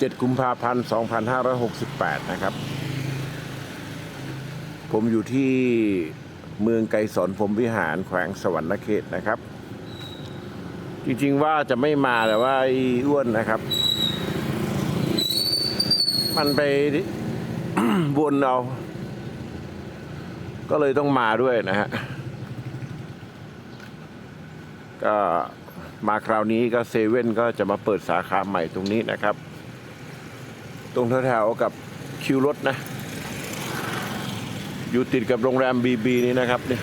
7 กุมภาพันธ์ 2568 นะครับ ผมอยู่ที่เมืองไกรสอนพรมวิหารแขวงสวรรณเขตนะครับ จริงๆว่าจะไม่มาแต่ว่าไอ้อ้วนนะครับ มันไปวนเอา ก็เลยต้องมาด้วยนะฮะ ก็มาคราวนี้ก็เซเว่นก็จะมาเปิดสาขาใหม่ตรงนี้นะครับ ตรงแถวๆกับคิวรถนะ อยู่ติดกับโรงแรมบีบีนี้นะครับเนี่ย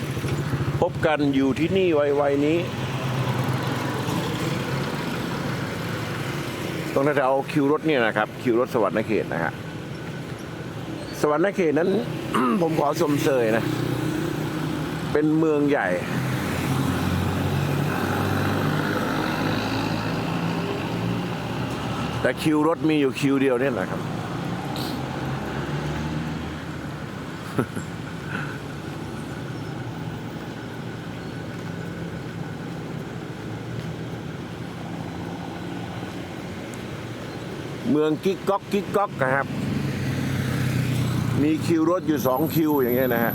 พบกันอยู่ที่นี่ไวๆนี้ ตรงแถวๆคิวรถเนี่ยนะครับ คิวรถสวรรค์เขตนะฮะสวรรค์เขตนั้น ผมขอสมเสยนะ เป็นเมืองใหญ่ แต่คิวรถมีอยู่คิวเดียวเนี่ยนะครับ เมืองกิ๊กก๊อกกิ๊กก๊อกนะครับ มีคิวรถอยู่สองคิวอย่างเงี้ยนะฮะ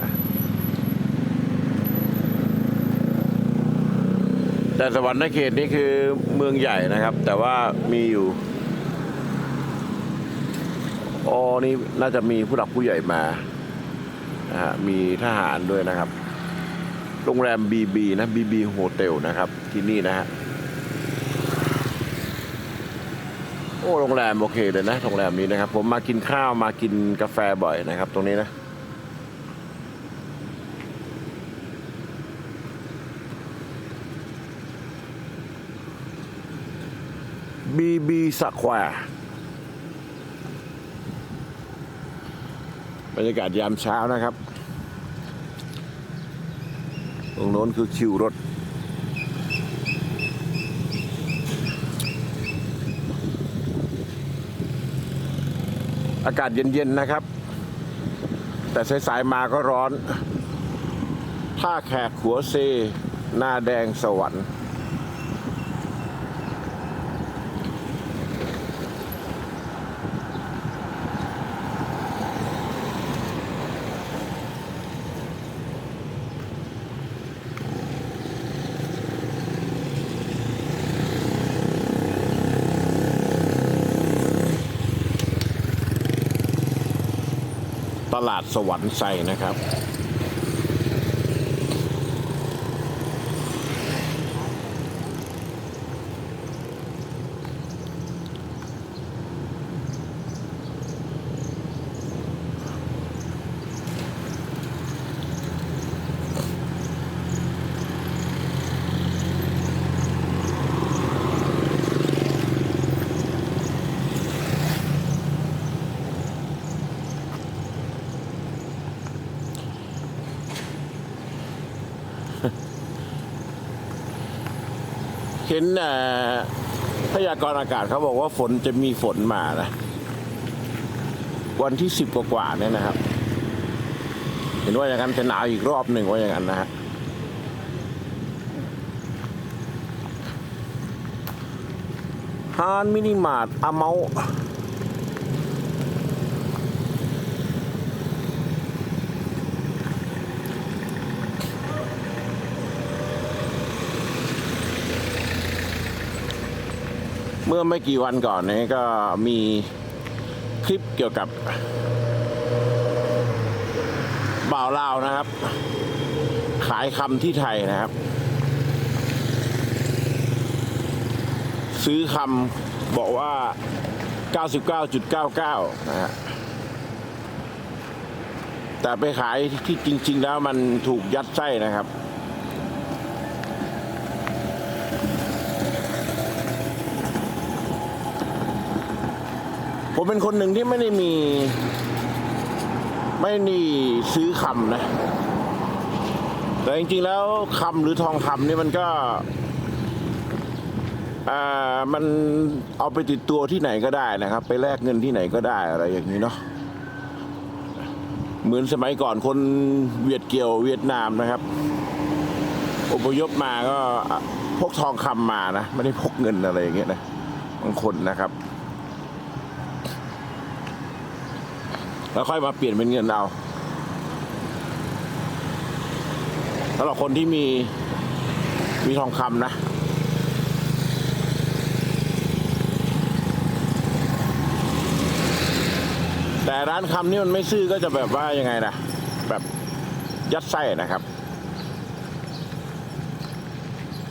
แต่สวรรค์เขตนี่คือเมืองใหญ่นะครับ แต่ว่ามีอยู่ อ๋อนี่น่าจะมีผู้หลักผู้ใหญ่มานะฮะมีทหารด้วยนะครับ โรงแรมบีบีนะบีบีโฮเทลนะครับ ที่นี่นะฮะโอ้โรงแรมโอเคเลยนะโรงแรมนี้นะครับ ผมมากินข้าวมากินกาแฟบ่อยนะครับ ตรงนี้นะบีบีสแควร์ บรรยากาศยามเช้านะครับ ตรงโน้นคือคิวรถ อากาศเย็นๆนะครับ แต่สายๆมาก็ร้อน ท่าแขกขัวเซ หน้าแดงสวรรค์าดสวรรค์ไซนะครับ เห็นพยากรณ์อากาศเขาบอกว่าฝนจะมีฝนมานะวันที่สิบกว่าๆเนี่ยนะครับ เห็นว่าอย่างนั้นจะหนาวอีกรอบหนึ่งว่าอย่างนั้นนะฮะฮานมินิมาร์ทอาเมา เมื่อไม่กี่วันก่อนนี้ก็มีคลิปเกี่ยวกับบ่าวลาวนะครับ ขายคำที่ไทยนะครับ ซื้อคำบอกว่า 99.99 นะฮะแต่ไปขายที่จริง ๆ แล้วมันถูกยัดไส้นะครับ ผมเป็นคนหนึ่งที่ไม่ได้มี ไม่ได้ซื้อคำนะ แต่จริงๆแล้วคำหรือทองคำนี่มันก็อ่ามันเอาไปติดตัวที่ไหนก็ได้นะครับ ไปแลกเงินที่ไหนก็ได้อะไรอย่างนี้เนาะเหมือนสมัยก่อนคนเวียดเกี่ยวเวียดนามนะครับอพยพมาก็พกทองคำมานะ ไม่ได้พกเงินอะไรอย่างเงี้ยนะบางคนนะครับ แล้วค่อยมาเปลี่ยนเป็นเงินเอาสำหรับคนที่มีมีทองคำนะ แต่ร้านคำนี่มันไม่ซื่อก็จะแบบว่ายังไงนะ แบบยัดไส้นะครับ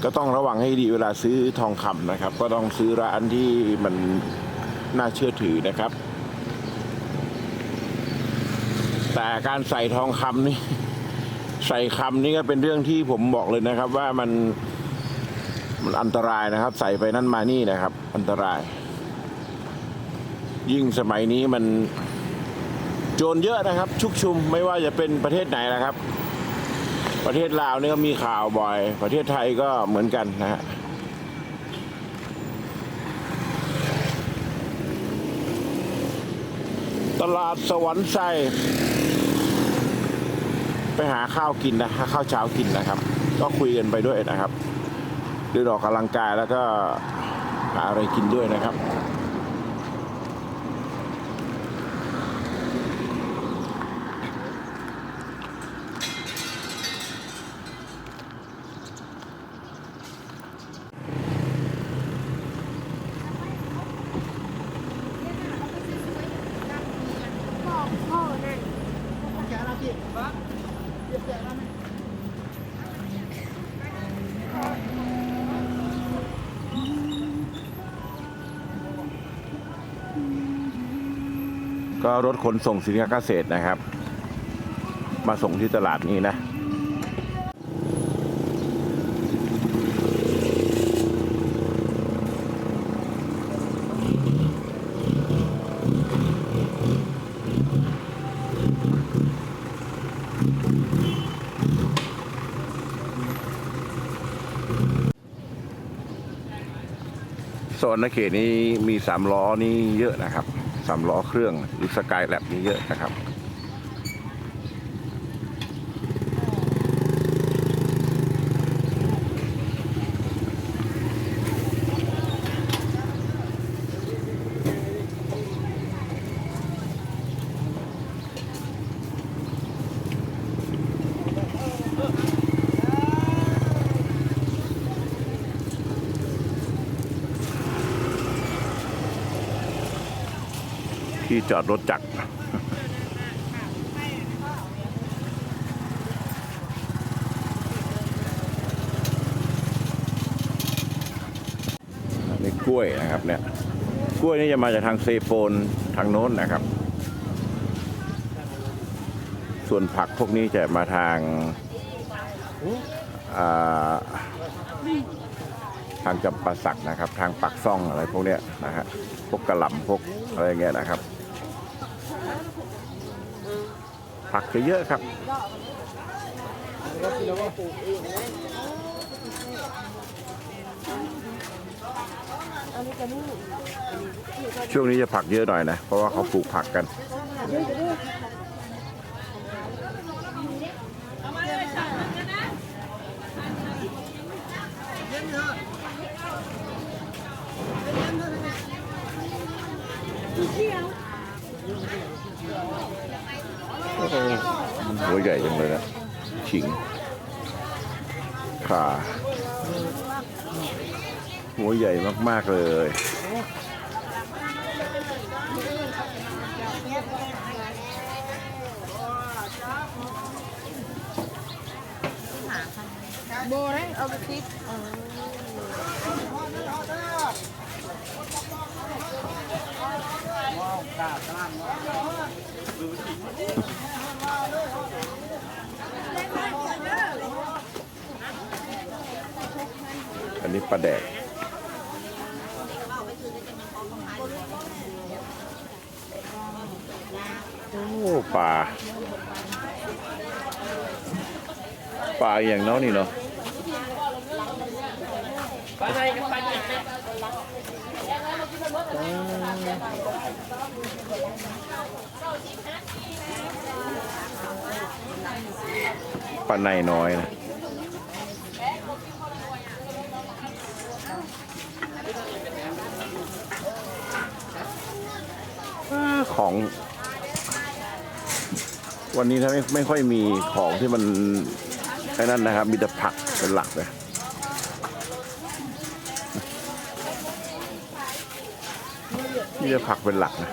ก็ต้องระวังให้ดีเวลาซื้อทองคำนะครับ ก็ต้องซื้อร้านที่มันน่าเชื่อถือนะครับ แต่การใส่ทองคำนี่ ใส่คำนี่ก็เป็นเรื่องที่ผมบอกเลยนะครับ ว่ามันมันอันตรายนะครับ ใส่ไปนั่นมานี่นะครับ อันตราย ยิ่งสมัยนี้มันโจรเยอะนะครับ ชุกชุมไม่ว่าจะเป็นประเทศไหนนะครับ ประเทศลาวนี่ก็มีข่าวบ่อย ประเทศไทยก็เหมือนกันนะฮะ ตลาดสวรรค์ไซไปหาข้าวกินนะหาข้าวเช้ากินนะครับ ก็คุยกันไปด้วยนะครับเดินออกกำลังกายแล้วก็หาอะไรกินด้วยนะครับ ก็รถขนส่งสินค้าเกษตรนะครับ มาส่งที่ตลาดนี้นะโซนนเขตนี้มีสามล้อนี่เยอะนะครับ สามล้อเครื่องหรือสกายแลบนี้เยอะนะครับ ที่จอดรถจักรนี่กล้วยนะครับเนี่ย กล้วยนี่จะมาจากทางเซโปนทางโน้นนะครับ ส่วนผักพวกนี้จะมาทางาทางจำปาสักนะครับ ทางปักซ่องอะไรพวกเนี้ยนะฮะพวกกระหล่ำพวกอะไรเงี้ยนะครับ ผักเยอะครับช่วงนี้จะผักเยอะหน่อยนะ เพราะว่าเขาปลูกผักกัน หัวใหญ่จังเลยนะขิงขาหัวใหญ่มาก ๆ เลย โบได้เอาไปติด อันนี้ปลาแดกโอ้ปลาปลาอย่างน้อนี่เนาะปลา ในน้อยนะของ วันนี้ถ้าไม่ไม่ค่อยมีของที่มันไอ้นั่นนะครับ มีแต่ผักเป็นหลักเลย มีแต่ผักเป็นหลักนะ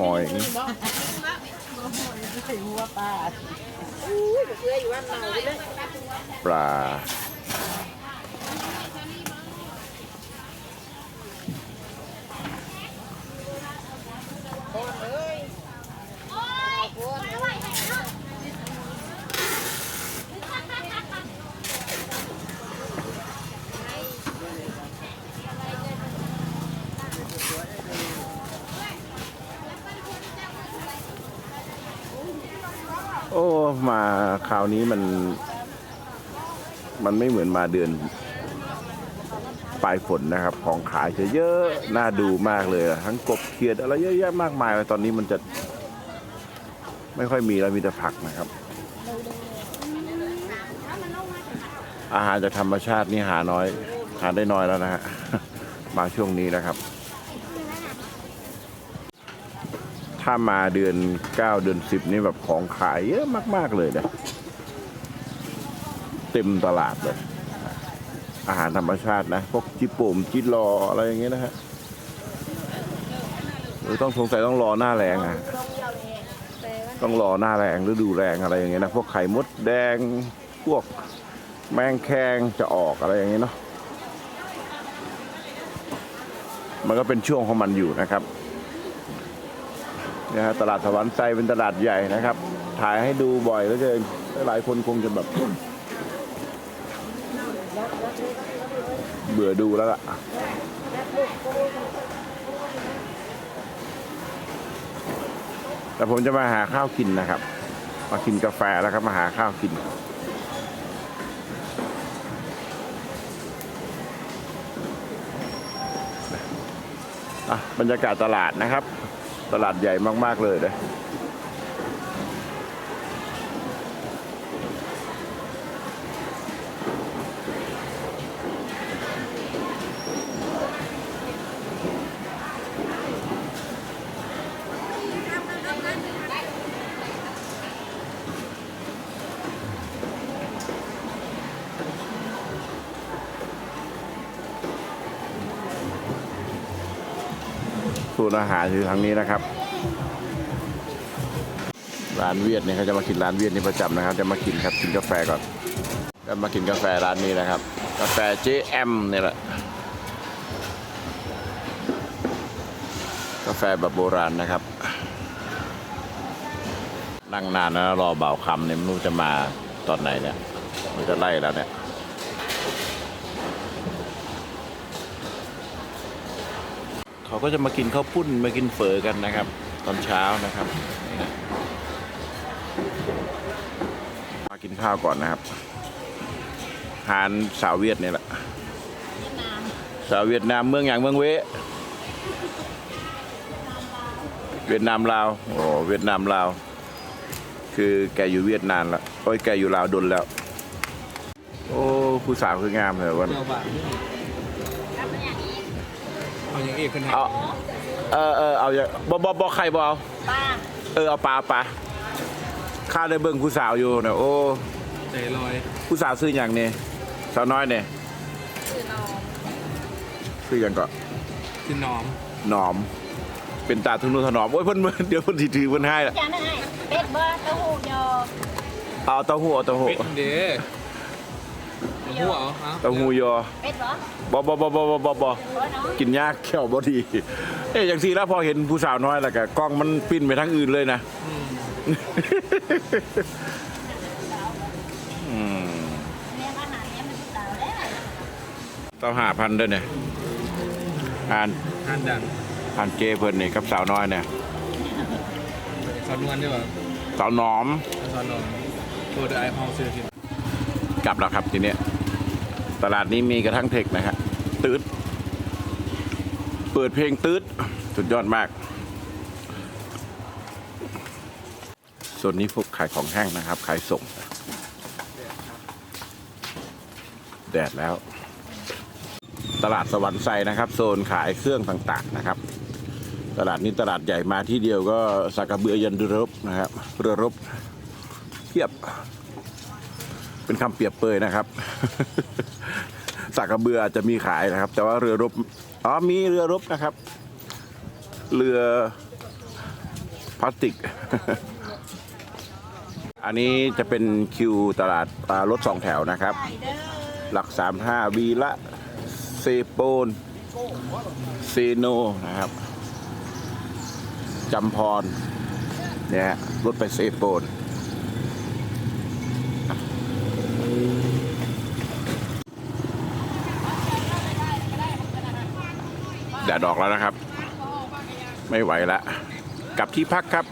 หอยปลาโอ้ อ้มาคราวนี้มัน มันไม่เหมือนมาเดือนปลายฝนนะครับ ของขายจะเยอะน่าดูมากเลย ทั้งกบเขียดอะไรเยอะแยะมากมายเลยตอนนี้มันจะ ไม่ค่อยมีแล้วมีแต่ผักนะครับ อาหารจากธรรมชาตินี่หาน้อย หาได้น้อยแล้วนะฮะมาช่วงนี้นะครับ ถ้ามาเดือน 9 เดือน 10 นี่แบบของขายเยอะมาก ๆ เลยนะเต็มตลาดเลย อาหารธรรมชาตินะพวกจิปุ่มจิรออะไรอย่างเงี้ยนะฮะหรือต้องสงสัยต้องรอหน้าแรงอะต้องรอหน้าแรงฤดูแรงอะไรอย่างเงี้ยนะพวกไข่มดแดงพวกแมงแคงจะออกอะไรอย่างเงี้ยเนาะมันก็เป็นช่วงของมันอยู่นะครับ นะฮะตลาดสวรรค์ไซเป็นตลาดใหญ่นะครับ ถ่ายให้ดูบ่อยแล้วเกินหลายคนคงจะแบบ เบื่อดูแล้วล่ะแต่ผมจะมาหาข้าวกินนะครับ มากินกาแฟแล้วครับมาหาข้าวกินบรรยากาศตลาดนะครับ ตลาดใหญ่มาก ๆ เลยนะ สูตรอาหารอยู่ทางนี้นะครับ ร้านเวียดเนี่ยเขาจะมากินร้านเวียดนี่ประจำนะครับ จะมากินครับกินกาแฟก่อนจะมากินกาแฟร้านนี้นะครับ กาแฟ JM เนี่ยแหละกาแฟแบบโบราณนะครับ นั่งนานนะรอเบาคำเนี่ยไม่รู้จะมาตอนไหนเนี่ยมันจะไล่แล้วเนี่ย เขาก็จะมากินข้าวปุ้นมากินเฝอกันนะครับ ตอนเช้านะครับมากินข้าวก่อนนะครับอาหารสาวเวียดเนี่แหละสาวเวียดนามเมืองอย่างเมืองเวเวียดนามลาวโอ้เวียดนามลาว คือแกอยู่เวียดนามและโอ้ยแกอยู่ลาวดนแล้ว โอ้ผู้สาวคืองามเลยวัน เอาบะเอาอย่างเอกขึ้นให้เอาเออเออเอาอย่าบอบอบอใครบอเอาป้าเออเอาปลาปลาข้าได้เบิ่งผู้สาวอยู่เนี่ยโอ้ใจลอยผู้สาวซื้ออย่างเนี่ยสาวน้อยเนี่ยคือน้องซื้ออย่างก็คือน้อมหนอม เป็นตาทุนุถนอมโอ้ยเพิ่นเดี๋ยวเพิ่นสิถือเพิ่นให้ละจานให้เป็ดเบอร์เต้าหู้ยอเอาเต้าหู้เอาเต้าหู้ เป็ดเด้ หัวเอาเอาเต้าหู้ยอเป็ดเหรอ บอบอบอบอบอบอบอเบอร์น้องกินยากแค่วบ่ดีเอ้ยอย่างสี่แล้วพอเห็นผู้สาวน้อยแล้วก็กล้องมันปิ้นไปทางอื่นเลยนะอืมอืมเนี่ยอาหารเนี่ยมันสาวแล้วต้องหาพันด้วยเนี่ยอ่านทานดังอ่านเจเพิ่นนี่กับสาวน้อยเนี่ยซอนนวลได้ป่ะสาวหนอมซอนนวลโปรดไอพอลซื้อกินกลับแล้วครับทีเนี้ย ตลาดนี้มีกระทั่งเทคนะครับตืดเปิดเพลงตืดสุดยอดมากส่วนนี้พวกขายของแห้งนะครับ ขายส่ง แดดแล้ว ตลาดสวรรค์ไซนะครับ โซนขายเครื่องต่างๆนะครับ ตลาดนี้ตลาดใหญ่มาที่เดียวก็สักะเบือยันเรือรบนะครับ เรือรบเทียบ เป็นคำเปรียบเปยนะครับ สักกระเบืออาจจะมีขายนะครับ แต่ว่าเรือรบอ๋อมีเรือรบนะครับ เรือพลาสติก อันนี้จะเป็นคิวตลาดรถสองแถวนะครับ หลักสามห้าวีละเซโปนเซโนนะครับจำพรเนี่ยรถไปเซโปน แดดออกแล้วนะครับ ไม่ไหวละกลับที่พักครับ